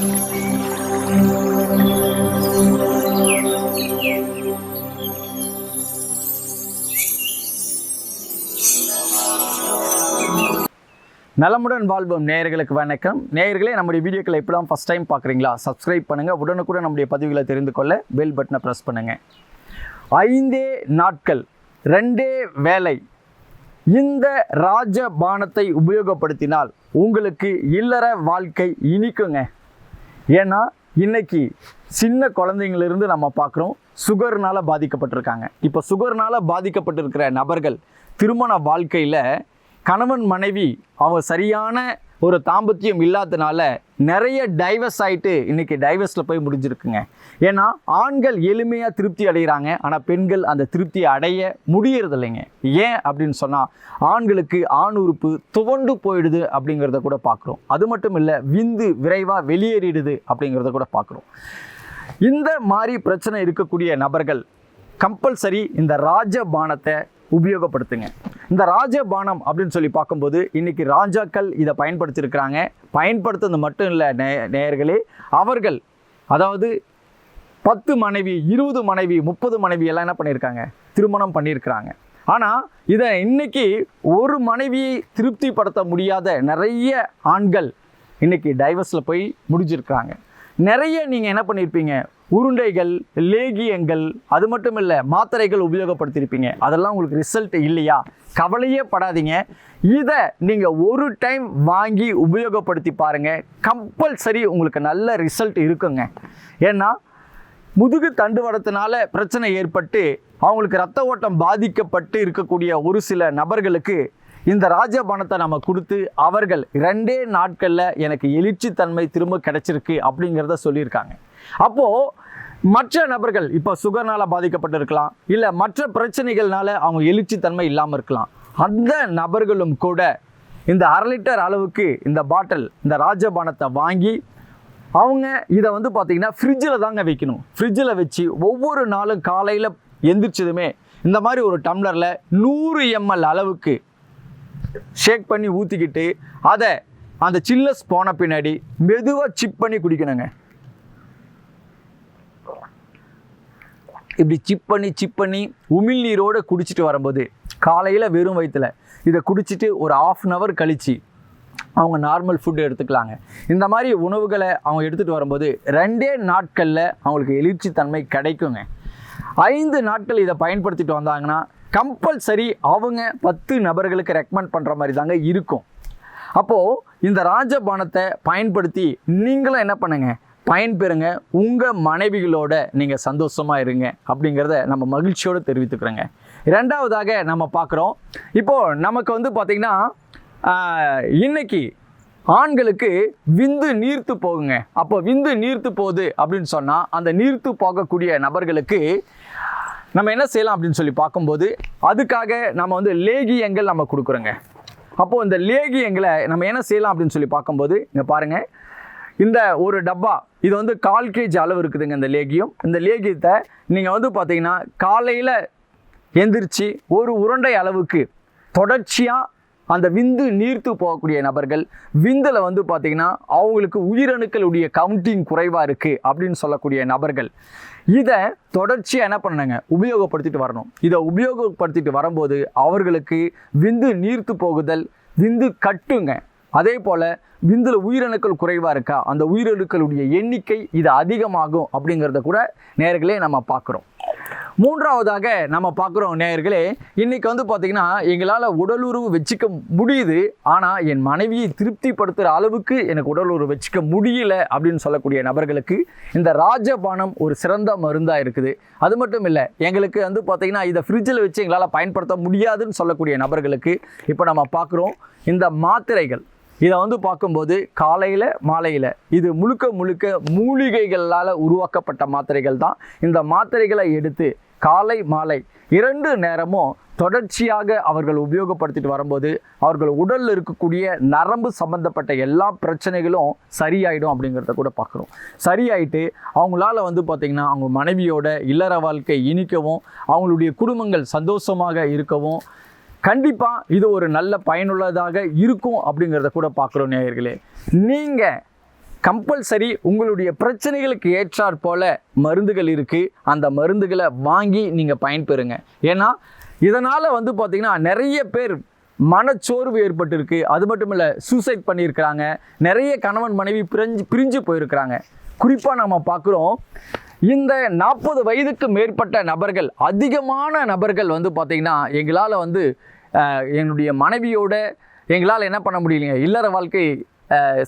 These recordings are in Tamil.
நலமுடன் வாழ்வோம் நேயர்களுக்கு வணக்கம். நேயர்களே நம்முடைய வீடியோக்களை இப்போலாம் ஃபஸ்ட் டைம் பார்க்குறீங்களா சப்ஸ்கிரைப் பண்ணுங்கள் உடனுக்குடன் நம்முடைய பதிவுகளை தெரிந்து கொள்ள பெல் பட்டனை ப்ரெஸ் பண்ணுங்கள் ஐந்தே நாட்கள் ரெண்டே வேலை இந்த ராஜபானத்தை உபயோகப்படுத்தினால் உங்களுக்கு இல்லற வாழ்க்கை இனிக்குங்க. ஏன்னா இன்னைக்கு சின்ன குழந்தைங்களிருந்து நம்ம பார்க்குறோம் சுகர்னால் பாதிக்கப்பட்டிருக்காங்க. இப்போ சுகர்னால் பாதிக்கப்பட்டிருக்கிற நபர்கள் திருமண வாழ்க்கையில் கணவன் மனைவி அவங்க சரியான ஒரு தாம்பத்தியம் இல்லாதனால நிறைய டைவர்ஸ் ஆயிட்டு இன்றைக்கி டைவர்ஸில் போய் முடிஞ்சிருக்குங்க. ஏன்னா ஆண்கள் எளிமையாக திருப்தி அடைகிறாங்க. ஆனால் பெண்கள் அந்த திருப்தியை அடைய முடியறதில்லைங்க. ஏன் அப்படின்னு சொன்னால் ஆண்களுக்கு ஆண் உறுப்பு துவண்டு போயிடுது அப்படிங்கிறத கூட பார்க்குறோம். அது மட்டும் இல்லை விந்து விரைவாக வெளியேறிடுது அப்படிங்கிறத கூட பார்க்குறோம். இந்த மாதிரி பிரச்சனை இருக்கக்கூடிய நபர்கள் கம்பல்சரி இந்த ராஜபானத்தை உபயோகப்படுத்துங்க. இந்த ராஜபானம் அப்படின்னு சொல்லி பார்க்கும்போது இன்றைக்கி ராஜாக்கள் இதை பயன்படுத்தியிருக்கிறாங்க. பயன்படுத்துறது மட்டும் இல்லை நே நேயர்களே அவர்கள் அதாவது பத்து மனைவி இருபது மனைவி முப்பது மனைவி எல்லாம் என்ன பண்ணியிருக்காங்க? திருமணம் பண்ணியிருக்கிறாங்க. ஆனால் இதை இன்னைக்கு ஒரு மனைவியை திருப்திப்படுத்த முடியாத நிறைய ஆண்கள் இன்னைக்கு டைவர்ஸில் போய் முடிஞ்சிருக்கிறாங்க. நிறைய நீங்கள் என்ன பண்ணியிருப்பீங்க? உருண்டைகள் லேகியங்கள் அது மட்டும் இல்லை மாத்திரைகள் உபயோகப்படுத்தியிருப்பீங்க. அதெல்லாம் உங்களுக்கு ரிசல்ட் இல்லையா? கவலையே படாதீங்க. இதை நீங்கள் ஒரு டைம் வாங்கி உபயோகப்படுத்தி பாருங்கள் கம்பல்சரி உங்களுக்கு நல்ல ரிசல்ட் இருக்குங்க. ஏன்னா முதுகு தண்டுவடத்தினால பிரச்சனை ஏற்பட்டு அவங்களுக்கு ரத்த ஓட்டம் பாதிக்கப்பட்டு இருக்கக்கூடிய ஒரு சில நபர்களுக்கு இந்த ராஜபானத்தை நம்ம கொடுத்து அவர்கள் ரெண்டே நாட்களில் எனக்கு எழுச்சி தன்மை திரும்ப கிடச்சிருக்கு அப்படிங்கிறத சொல்லியிருக்காங்க. அப்போது மற்ற நபர்கள் இப்போ சுகர்னால் பாதிக்கப்பட்டிருக்கலாம் இல்லை மற்ற பிரச்சனைகள்னால அவங்க எழுச்சித்தன்மை இல்லாமல் இருக்கலாம். அந்த நபர்களும் கூட இந்த அரை லிட்டர் அளவுக்கு இந்த பாட்டில் இந்த ராஜபானத்தை வாங்கி அவங்க இதை வந்து பார்த்தீங்கன்னா ஃப்ரிட்ஜில் தாங்க வைக்கணும். ஃப்ரிட்ஜில் வச்சு ஒவ்வொரு நாளும் காலையில் எந்திரிச்சதுமே இந்த மாதிரி ஒரு டம்ளரில் நூறு எம்எல் அளவுக்கு ஷேக் பண்ணி ஊற்றிக்கிட்டு அதை அந்த சில்லஸ் போன பின்னாடி மெதுவாக சிப் பண்ணி குடிக்கணுங்க. இப்படி சிப் பண்ணி சிப் பண்ணி உமிழ்நீரோடு குடிச்சிட்டு வரும்போது காலையில் வெறும் வயிற்றுல இதை குடிச்சிட்டு ஒரு ஆஃப் அன் ஹவர் கழித்து அவங்க நார்மல் ஃபுட்டு எடுத்துக்கலாங்க. இந்த மாதிரி உணவுகளை அவங்க எடுத்துகிட்டு வரும்போது ரெண்டே நாட்களில் அவங்களுக்கு எழுச்சி தன்மை கிடைக்குங்க. ஐந்து நாட்கள் இதை பயன்படுத்திட்டு வந்தாங்கன்னா கம்பல்சரி அவங்க பத்து நபர்களுக்கு ரெக்கமெண்ட் பண்ணுற மாதிரி தாங்க இருக்கும். அப்போது இந்த ராஜபானத்தை பயன்படுத்தி நீங்களும் என்ன பண்ணுங்கள் பயன்பெறுங்க. உங்கள் மனைவிகளோட நீங்கள் சந்தோஷமாக இருங்க அப்படிங்கிறத நம்ம மகிழ்ச்சியோடு தெரிவித்துக்கிறோங்க. ரெண்டாவதாக நம்ம பார்க்குறோம். இப்போது நமக்கு வந்து பார்த்திங்கன்னா இன்றைக்கி ஆண்களுக்கு விந்து நீர்த்து போகுங்க. அப்போ விந்து நீர்த்து போகுது அப்படின்னு சொன்னால் அந்த நீர்த்து போகக்கூடிய நபர்களுக்கு நம்ம என்ன செய்யலாம் அப்படின்னு சொல்லி பார்க்கும்போது அதுக்காக நம்ம வந்து லேகியங்கள் நம்ம கொடுக்குறோங்க. அப்போது இந்த லேகியங்களை நம்ம என்ன செய்யலாம் அப்படின்னு சொல்லி பார்க்கும்போது இங்கே பாருங்கள் இந்த ஒரு டப்பா இது வந்து கால் கேஜ் அளவு இருக்குதுங்க இந்த லேகியம். இந்த லேகியத்தை நீங்கள் வந்து பார்த்தீங்கன்னா காலையில் எந்திரிச்சு ஒரு உருண்டை அளவுக்கு தொடர்ச்சியாக அந்த விந்து நீர்த்து போகக்கூடிய நபர்கள் விந்தில் வந்து பார்த்திங்கன்னா அவங்களுக்கு உயிரணுக்களுடைய கவுண்டிங் குறைவாக இருக்குது அப்படின்னு சொல்லக்கூடிய நபர்கள். இதை தொடர்ச்சியாக என்ன பண்ணுங்க உபயோகப்படுத்திட்டு வரணும். இதை உபயோகப்படுத்திட்டு வரும்போது அவர்களுக்கு விந்து நீர்த்து போகுதல் விந்து கட்டுங்க. அதே போல் விந்தில் உயிரணுக்கள் குறைவாக இருக்கா? அந்த உயிரணுக்களுடைய எண்ணிக்கை இது அதிகமாகும் அப்படிங்கிறத கூட நேர்களே நம்ம பார்க்குறோம். மூன்றாவதாக நம்ம பார்க்குறோம் நேயர்களே இன்றைக்கி வந்து பார்த்திங்கன்னா எங்களால் உடலுறவு வச்சுக்க முடியுது ஆனால் என் மனைவியை திருப்திப்படுத்துகிற அளவுக்கு எனக்கு உடலுறவு வச்சுக்க முடியல அப்படின்னு சொல்லக்கூடிய நபர்களுக்கு இந்த ராஜபானம் ஒரு சிறந்த மருந்தாக இருக்குது. அது மட்டும் இல்லை எங்களுக்கு வந்து பார்த்திங்கன்னா இதை ஃப்ரிட்ஜில் வச்சு எங்களால் பயன்படுத்த முடியாதுன்னு சொல்லக்கூடிய நபர்களுக்கு இப்போ நம்ம பார்க்குறோம். இந்த மாத்திரைகள் இதை வந்து பார்க்கும்போது காலையில் மாலையில் இது முழுக்க முழுக்க மூலிகைகளால் உருவாக்கப்பட்ட மாத்திரைகள் தான். இந்த மாத்திரைகளை எடுத்து காலை மாலை இரண்டு நேரமும் தொடர்ச்சியாக அவர்கள் உபயோகப்படுத்திட்டு வரும்போது அவர்கள் உடலில் இருக்கக்கூடிய நரம்பு சம்பந்தப்பட்ட எல்லா பிரச்சனைகளும் சரியாயிடும் அப்படிங்கிறத கூட பார்க்குறோம். சரியாயிட்டு அவங்களால வந்து பார்த்திங்கன்னா அவங்க மனைவியோட இல்லற வாழ்க்கை இனிக்கவும் அவங்களுடைய குடும்பங்கள் சந்தோஷமாக இருக்கவும் கண்டிப்பாக இது ஒரு நல்ல பயனுள்ளதாக இருக்கும் அப்படிங்கிறத கூட பார்க்குறோம் நேயர்களே. நீங்கள் கம்பல்சரி உங்களுடைய பிரச்சனைகளுக்கு ஏற்றாற் போல மருந்துகள் இருக்குது அந்த மருந்துகளை வாங்கி நீங்கள் பயன்பெறுங்க. ஏன்னா இதனால் வந்து பார்த்திங்கன்னா நிறைய பேர் மனச்சோர்வு ஏற்பட்டிருக்கு. அது மட்டும் இல்லை சூசைட் பண்ணியிருக்கிறாங்க. நிறைய கணவன் மனைவி பிரிஞ்சு பிரிஞ்சு போயிருக்கிறாங்க. குறிப்பாக நம்ம பார்க்குறோம் இந்த நாற்பது வயதுக்கு மேற்பட்ட நபர்கள் அதிகமான நபர்கள் வந்து பார்த்திங்கன்னா எங்களால் வந்து என்னுடைய மனைவியோட எங்களால் என்ன பண்ண முடியலைங்க இல்லற வாழ்க்கை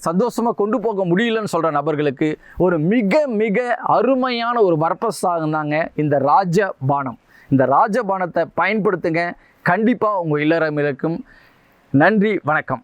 சந்தோஷமாக கொண்டு போக முடியலன்னு சொல்கிற நபர்களுக்கு ஒரு மிக மிக அருமையான ஒரு வரப்பிரசாதம் தாங்க இந்த ராஜபானம். இந்த ராஜபானத்தை பயன்படுத்துங்க. கண்டிப்பாக உங்கள் இல்லறமிருக்கும் நன்றி வணக்கம்.